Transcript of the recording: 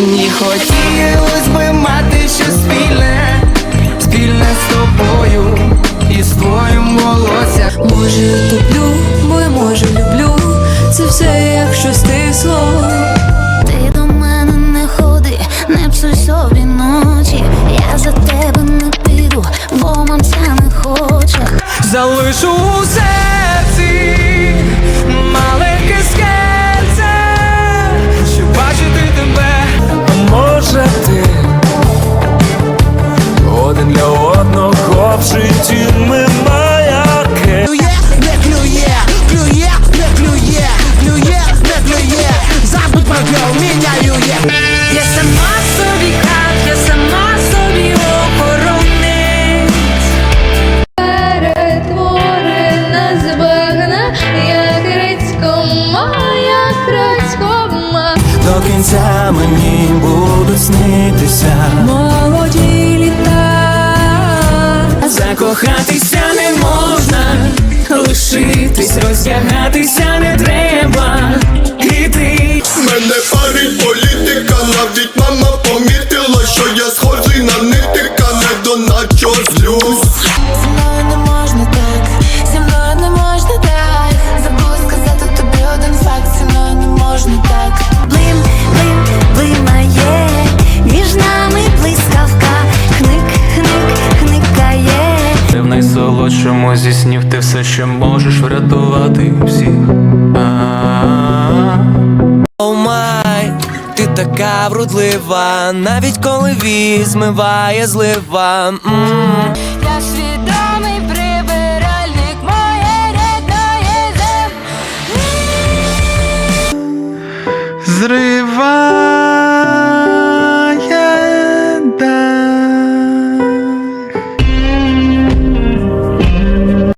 Хотілось би мати щось спільне, спільне з тобою і з твоїм волоссям. Може, я топлю, бо я може люблю. Це все як щось стисло. Ти до мене не ходи, не псуй собі ночі. Я за тебе не піду, бо мамця не хоче. Залишу у До кінця мені будуть снитися. Молоді літа. Закохатися не можна, лишитись, роздягатися не треба. Іти Мене парить політика, навіть мама помітила, найсолодшому зі снів ти все ще можеш врятувати всіх. О май, ти така вродлива, навіть коли візмиває злива.